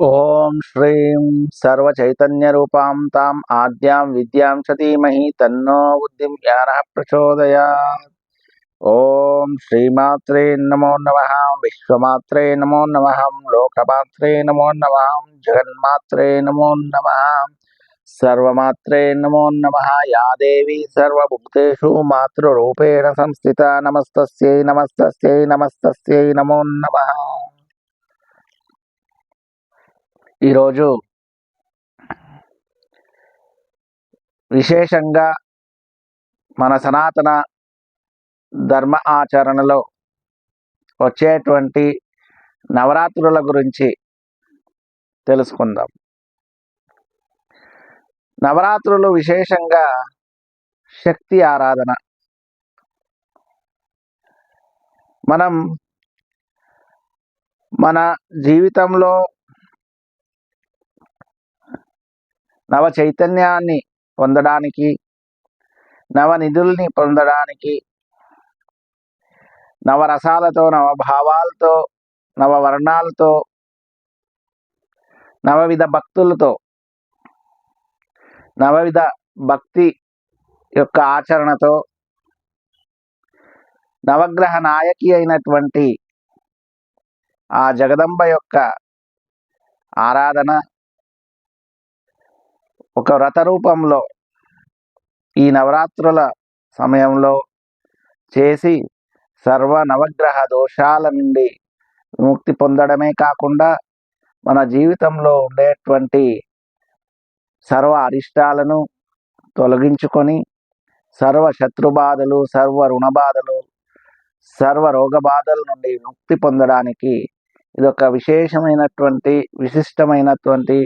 ఓం శ్రీం సర్వచైతన్యరూపాం తాం ఆద్యాం విద్యాం చ తన్నో బుద్ధిం జ్ఞాన ప్రచోదయాత్. ఓం శ్రీమాత్రే నమో నమ విశ్వమాత్రే నమో నమ లోకమాత్రే నమో నమ జగన్మాత్రే నమో నమ సర్వమాత్రే నమో నమ యా దేవి సర్వభుక్తేషు మాతృరూపేణ సంస్థిత నమస్తస్యై నమస్తస్యై నమస్తస్యై నమో నమ ఈరోజు విశేషంగా మన సనాతన ధర్మ ఆచరణలో వచ్చేటువంటి నవరాత్రుల గురించి తెలుసుకుందాం. నవరాత్రులు విశేషంగా శక్తి ఆరాధన. మనం మన జీవితంలో నవ చైతన్యాన్ని పొందడానికి నవనిధుల్ని పొందడానికి నవరసాలతో నవభావాలతో నవవర్ణాలతో నవవిధ భక్తులతో నవవిధ భక్తి యొక్క ఆచరణతో నవగ్రహ నాయకి అయినటువంటి ఆ జగదంబ యొక్క ఆరాధన ఒక వ్రత రూపంలో ఈ నవరాత్రుల సమయంలో చేసి సర్వ నవగ్రహ దోషాల నుండి విముక్తి పొందడమే కాకుండా మన జీవితంలో ఉండేటువంటి సర్వ అరిష్టాలను తొలగించుకొని సర్వ శత్రుబాధలు సర్వ రుణబాధలు సర్వ రోగ బాధల నుండి ముక్తి పొందడానికి ఇది ఒక విశేషమైనటువంటి విశిష్టమైనటువంటి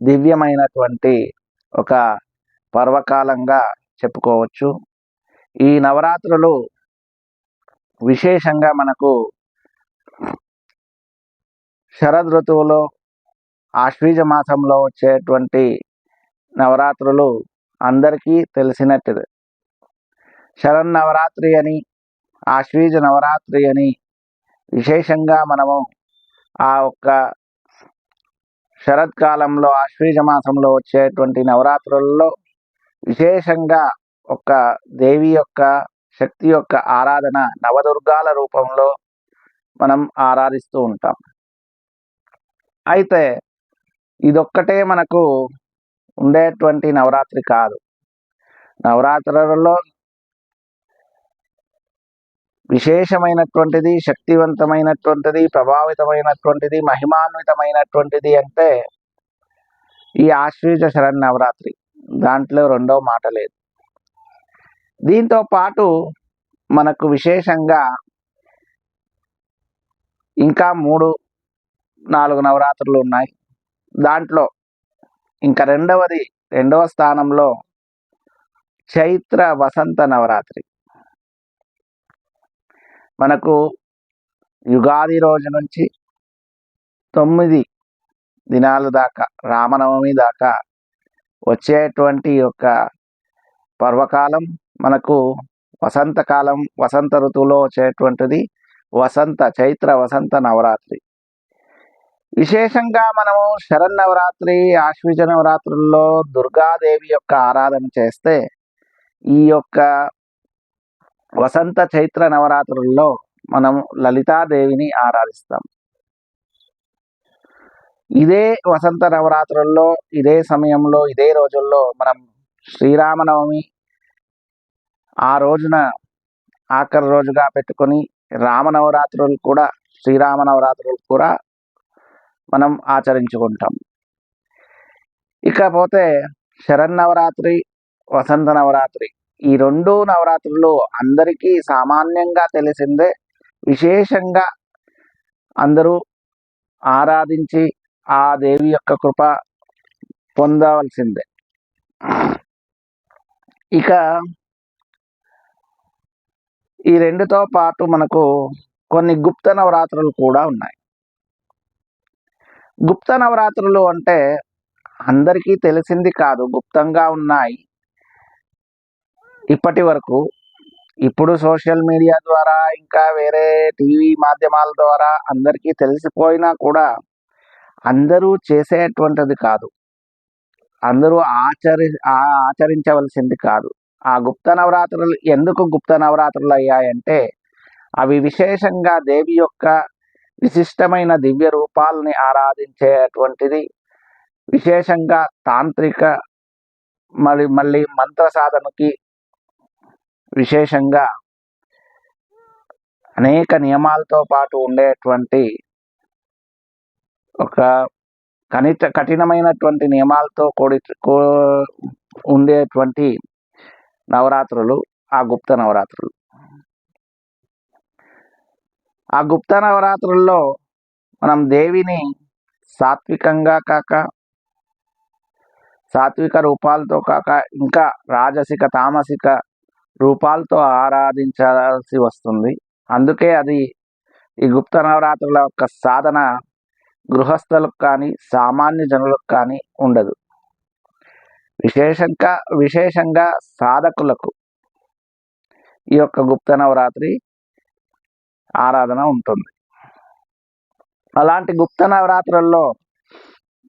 దివ్యమైనటువంటి ఒక పర్వకాలంగా చెప్పుకోవచ్చు. ఈ నవరాత్రులు విశేషంగా మనకు శరద్ ఋతువులో ఆశ్వీజ మాసంలో వచ్చేటువంటి నవరాత్రులు అందరికీ తెలిసినట్టుది శరన్నవరాత్రి అని ఆశ్వీజ నవరాత్రి అని విశేషంగా మనము ఆ ఒక్క శరత్కాలంలో ఆశ్వీజ మాసంలో వచ్చేటువంటి నవరాత్రులలో విశేషంగా ఒక దేవి యొక్క శక్తి యొక్క ఆరాధన నవదుర్గాల రూపంలో మనం ఆరాధిస్తూ ఉంటాం. అయితే ఇదొక్కటే మనకు ఉండేటువంటి నవరాత్రి కాదు. నవరాత్రులలో విశేషమైనటువంటిది శక్తివంతమైనటువంటిది ప్రభావితమైనటువంటిది మహిమాన్వితమైనటువంటిది అంటే ఈ ఆశ్వీజ శరణ్ నవరాత్రి దాంట్లో రెండో మాట లేదు. దీంతో పాటు మనకు విశేషంగా ఇంకా మూడు నాలుగు నవరాత్రులు ఉన్నాయి. దాంట్లో ఇంకా రెండవది రెండవ స్థానంలో చైత్ర వసంత నవరాత్రి. మనకు యుగాది రోజు నుంచి తొమ్మిది దినాల దాకా రామనవమి దాకా వచ్చేటువంటి యొక్క పర్వకాలం మనకు వసంతకాలం వసంత ఋతువులో వచ్చేటువంటిది వసంత చైత్ర వసంత నవరాత్రి. విశేషంగా మనము శరన్నవరాత్రి ఆశ్విజ నవరాత్రుల్లో దుర్గాదేవి యొక్క ఆరాధన చేస్తే ఈ యొక్క వసంత చైత్ర నవరాత్రుల్లో మనం లలితాదేవిని ఆరాధిస్తాం. ఇదే వసంత నవరాత్రుల్లో ఇదే సమయంలో ఇదే రోజుల్లో మనం శ్రీరామనవమి ఆ రోజున ఆఖరి రోజుగా పెట్టుకొని రామనవరాత్రులు కూడా శ్రీరామ నవరాత్రులు కూడా మనం ఆచరించుకుంటాం. ఇకపోతే శరన్నవరాత్రి వసంత నవరాత్రి ఈ రెండు నవరాత్రులు అందరికీ సామాన్యంగా తెలిసిందే. విశేషంగా అందరూ ఆరాధించి ఆ దేవి యొక్క కృప పొందవలసిందే. ఇక ఈ రెండుతో పాటు మనకు కొన్ని గుప్త నవరాత్రులు కూడా ఉన్నాయి. గుప్త నవరాత్రులు అంటే అందరికీ తెలిసింది కాదు గుప్తంగా ఉన్నాయి. ఇప్పటి వరకు ఇప్పుడు సోషల్ మీడియా ద్వారా ఇంకా వేరే టీవీ మాధ్యమాల ద్వారా అందరికీ తెలిసిపోయినా కూడా అందరూ చేసేటువంటిది కాదు. అందరూ ఆచరి ఆ- ఆచరించవలసింది కాదు. ఆ గుప్త నవరాత్రులు ఎందుకు గుప్త నవరాత్రులు అయ్యాయంటే అవి విశేషంగా దేవి యొక్క విశిష్టమైన దివ్య రూపాలని ఆరాధించేటువంటిది. విశేషంగా తాంత్రిక మరి మళ్ళీ మంత్ర సాధనకి విశేషంగా అనేక నియమాలతో పాటు ఉండేటువంటి ఒక కనిట కఠినమైనటువంటి నియమాలతో కూడి ఉండేటువంటి నవరాత్రులు ఆ గుప్త నవరాత్రులు. ఆ గుప్త నవరాత్రుల్లో మనం దేవిని సాత్వికంగా కాక సాత్విక రూపాలతో కాక ఇంకా రాజసిక తామసిక రూపాలతో ఆరాధించాల్సి వస్తుంది. అందుకే అది ఈ గుప్త నవరాత్రుల యొక్క సాధన గృహస్థులకు కానీ సామాన్య జనులకు కానీ ఉండదు. విశేషంగా విశేషంగా సాధకులకు ఈ యొక్క గుప్త నవరాత్రి ఆరాధన ఉంటుంది. అలాంటి గుప్త నవరాత్రుల్లో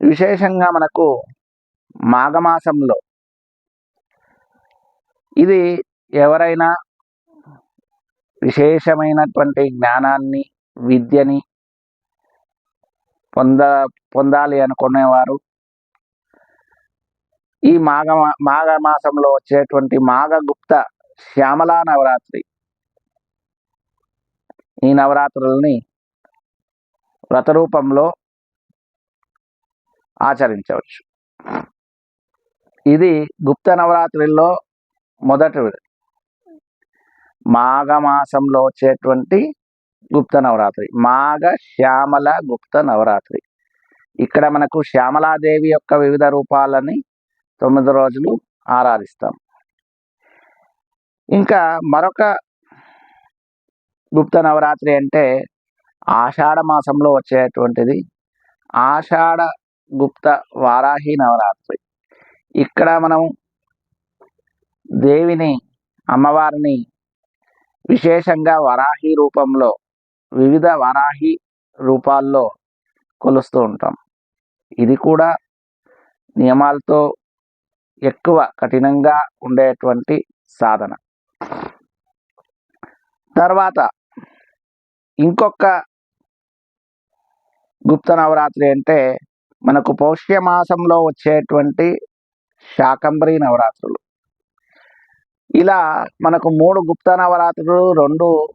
విశేషంగా మనకు మాఘమాసంలో ఇది ఎవరైనా విశేషమైనటువంటి జ్ఞానాన్ని విద్యని పొంద పొందాలి అనుకునేవారు. ఈ మాఘ మాఘ మాసంలో వచ్చేటువంటి మాఘగుప్త శ్యామలా నవరాత్రి ఈ నవరాత్రుల్ని వ్రత రూపంలో ఆచరించవచ్చు. ఇది గుప్త నవరాత్రుల్లో మొదటి మాఘమాసంలో వచ్చేటువంటి గుప్త నవరాత్రి. మాఘ శ్యామల గుప్త నవరాత్రి. ఇక్కడ మనకు శ్యామలాదేవి యొక్క వివిధ రూపాలని తొమ్మిది రోజులు ఆరాధిస్తాం. ఇంకా మరొక గుప్త నవరాత్రి అంటే ఆషాఢ మాసంలో వచ్చేటువంటిది. ఆషాఢ గుప్త వారాహి నవరాత్రి. ఇక్కడ మనం దేవిని అమ్మవారిని విశేషంగా వరాహి రూపంలో వివిధ వరాహి రూపాల్లో కొలుస్తూ ఉంటాం. ఇది కూడా నియమాలతో ఎక్కువ కఠినంగా ఉండేటువంటి సాధన. తర్వాత ఇంకొక గుప్త నవరాత్రి అంటే మనకు పౌష్య మాసంలో వచ్చేటువంటి శాకంబరి నవరాత్రులు. ఇలా మనకు మూడు గుప్త నవరాత్రులు రెండు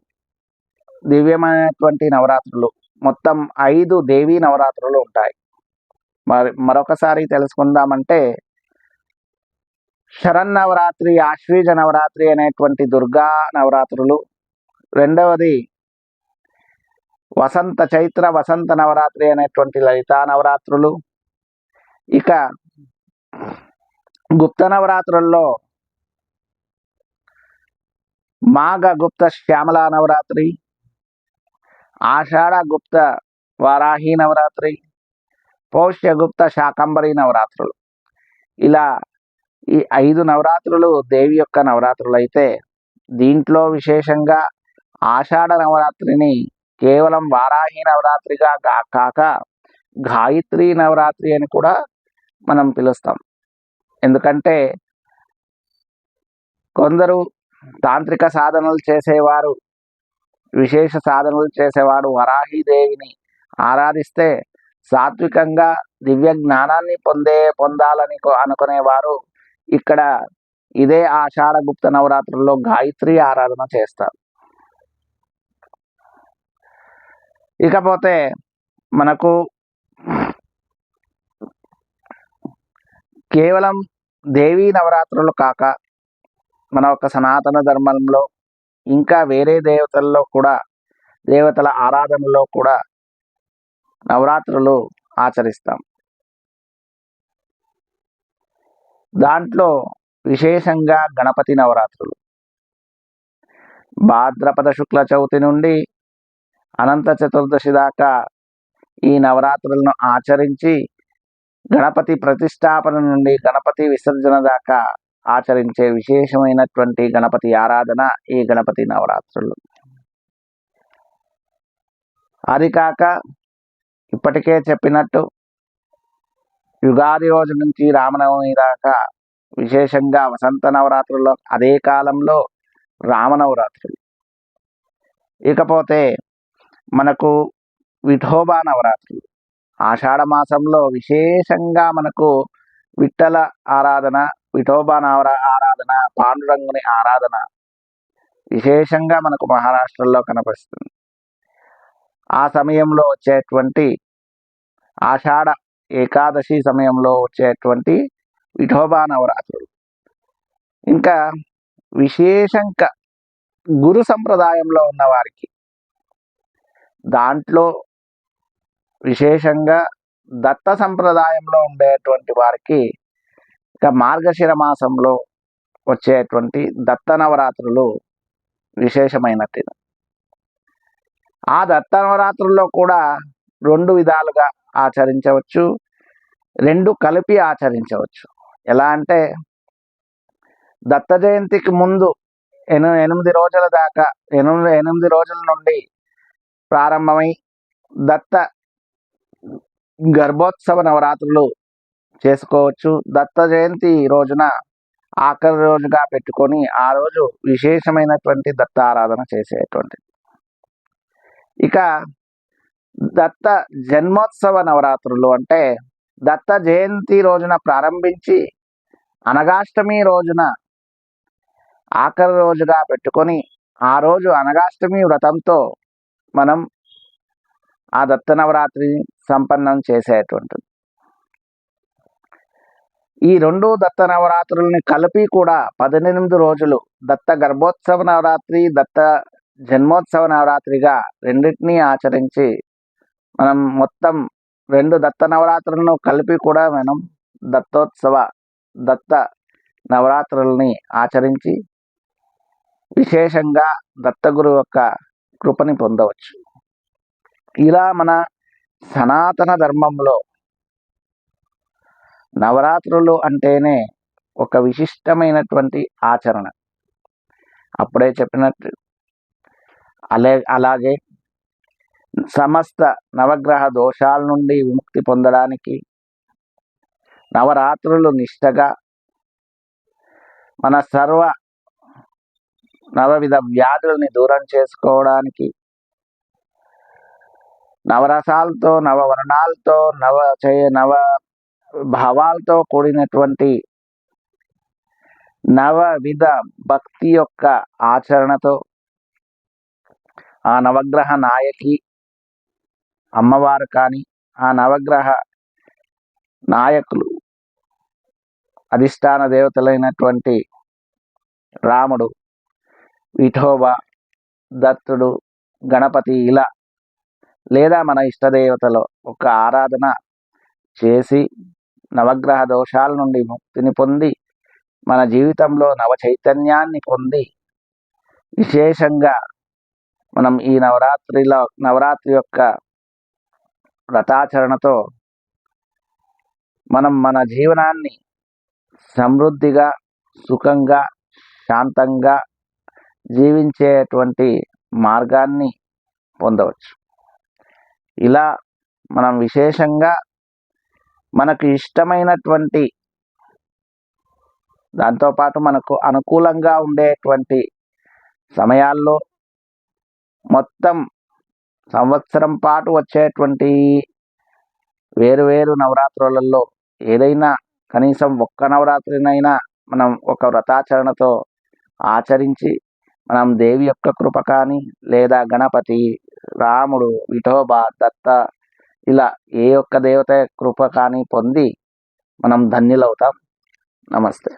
దివ్యమైనటువంటి నవరాత్రులు. మొత్తం ఐదు దేవీ నవరాత్రులు ఉంటాయి. మరి మరొకసారి తెలుసుకుందామంటే శరన్నవరాత్రి ఆశ్వీజ నవరాత్రి అనేటువంటి దుర్గా నవరాత్రులు. రెండవది వసంత చైత్ర వసంత నవరాత్రి అనేటువంటి లలితా నవరాత్రులు. ఇక గుప్త నవరాత్రుల్లో మాఘగుప్త శ్యామలా శ్యామల నవరాత్రి ఆషాఢగుప్త వారాహి నవరాత్రి పౌష్యగుప్త శాకంబరి నవరాత్రులు. ఇలా ఈ ఐదు నవరాత్రులు దేవి యొక్క నవరాత్రులు అయితే దీంట్లో విశేషంగా ఆషాఢ నవరాత్రిని కేవలం వారాహి నవరాత్రిగా కాక గాయత్రి నవరాత్రి అని కూడా మనం పిలుస్తాం. ఎందుకంటే కొందరు తాంత్రిక సాధనలు చేసేవారు. విశేష సాధనలు చేసేవాడు వరాహి దేవిని ఆరాధిస్తే సాత్వికంగా దివ్య జ్ఞానాన్ని పొందే పొందాలని అనుకునేవారు. ఇక్కడ ఇదే ఆషాఢ గుప్త నవరాత్రుల్లో గాయత్రి ఆరాధన చేస్తారు. ఇకపోతే మనకు కేవలం దేవీ నవరాత్రులు కాక మన యొక్క సనాతన ధర్మంలో ఇంకా వేరే దేవతల్లో కూడా దేవతల ఆరాధనలో కూడా నవరాత్రులు ఆచరిస్తాం. దాంట్లో విశేషంగా గణపతి నవరాత్రులు. భాద్రపద శుక్ల చవితి నుండి అనంత చతుర్దశి దాకా ఈ నవరాత్రులను ఆచరించి గణపతి ప్రతిష్టాపన నుండి గణపతి విసర్జన దాకా ఆచరించే విశేషమైనటువంటి గణపతి ఆరాధన ఈ గణపతి నవరాత్రులు. అది కాక ఇప్పటికే చెప్పినట్టు యుగాది రోజు నుంచి రామనవమి దాకా విశేషంగా వసంత నవరాత్రుల్లో అదే కాలంలో రామనవరాత్రులు. ఇకపోతే మనకు విఠోబా నవరాత్రులు. ఆషాఢ మాసంలో విశేషంగా మనకు విఠల ఆరాధన విఠోబా నవర ఆరాధన పాండురంగుని ఆరాధన విశేషంగా మనకు మహారాష్ట్రలో కనిపిస్తుంది ఆ సమయంలో వచ్చేటువంటి ఆషాఢ ఏకాదశి సమయంలో వచ్చేటువంటి విఠోబా నవరాత్రులు. ఇంకా విశేషంగా గురు సంప్రదాయంలో ఉన్న వారికి దాంట్లో విశేషంగా దత్త సంప్రదాయంలో ఉండేటువంటి వారికి ఇక మార్గశిర మాసంలో వచ్చేటువంటి దత్త నవరాత్రులు విశేషమైనట్టు ఆ దత్త నవరాత్రుల్లో కూడా రెండు విధాలుగా ఆచరించవచ్చు రెండు కలిపి ఆచరించవచ్చు. ఎలా అంటే దత్త జయంతికి ముందు ఎను ఎనిమిది రోజుల దాకా ఎనిమిది ఎనిమిది రోజుల నుండి ప్రారంభమై దత్త గర్భోత్సవ నవరాత్రులు చేసుకోవచ్చు. దత్త జయంతి రోజున ఆఖరి రోజుగా పెట్టుకొని ఆ రోజు విశేషమైనటువంటి దత్త ఆరాధన చేసేటువంటిది. ఇక దత్త జన్మోత్సవ నవరాత్రులు అంటే దత్త జయంతి రోజున ప్రారంభించి అనగాష్టమి రోజున ఆఖరి రోజుగా పెట్టుకొని ఆ రోజు అనగాష్టమి వ్రతంతో మనం ఆ దత్త నవరాత్రిని సంపన్నం చేసేటువంటిది. ఈ రెండు దత్త నవరాత్రుల్ని కలిపి కూడా పద్దెనిమిది రోజులు దత్త గర్భోత్సవ నవరాత్రి దత్త జన్మోత్సవ నవరాత్రిగా రెండింటినీ ఆచరించి మనం మొత్తం రెండు దత్త నవరాత్రులను కలిపి కూడా మనం దత్తోత్సవ దత్త నవరాత్రుల్ని ఆచరించి విశేషంగా దత్తగురు యొక్క కృపని పొందవచ్చు. ఇలా మన సనాతన ధర్మంలో నవరాత్రులు అంటేనే ఒక విశిష్టమైనటువంటి ఆచరణ. అప్పుడే చెప్పినట్టు అలే అలాగే సమస్త నవగ్రహ దోషాల నుండి విముక్తి పొందడానికి నవరాత్రులు నిష్టగా మన సర్వ నవవిధ వ్యాధుల్ని దూరం చేసుకోవడానికి నవరసాలతో నవవర్ణాలతో నవ చే నవ భావాలతో కూడినటువంటి నవవిధ భక్తి యొక్క ఆచరణతో ఆ నవగ్రహ నాయకి అమ్మవారు కానీ ఆ నవగ్రహ నాయకులు అధిష్టాన దేవతలైనటువంటి రాముడు విఠోబా దత్తుడు గణపతి ఇలా లేదా మన ఇష్టదేవతలో ఒక ఆరాధన చేసి నవగ్రహ దోషాల నుండి ముక్తిని పొంది మన జీవితంలో నవ చైతన్యాన్ని పొంది విశేషంగా మనం ఈ నవరాత్రిలో నవరాత్రి యొక్క వ్రతాచరణతో మనం మన జీవనాన్ని సమృద్ధిగా సుఖంగా శాంతంగా జీవించేటువంటి మార్గాన్ని పొందవచ్చు. ఇలా మనం విశేషంగా మనకు ఇష్టమైనటువంటి దాంతోపాటు మనకు అనుకూలంగా ఉండేటువంటి సమయాల్లో మొత్తం సంవత్సరం పాటు వచ్చేటువంటి వేరు వేరు నవరాత్రులలో ఏదైనా కనీసం ఒక్క నవరాత్రినైనా మనం ఒక వ్రతాచరణతో ఆచరించి మనం దేవి యొక్క కృప కానీ లేదా గణపతి రాముడు విఠోబా దత్త ఇలా ఏ ఒక్క దేవత కృప కానీ పొంది మనం ధన్యులవుతాం. నమస్తే.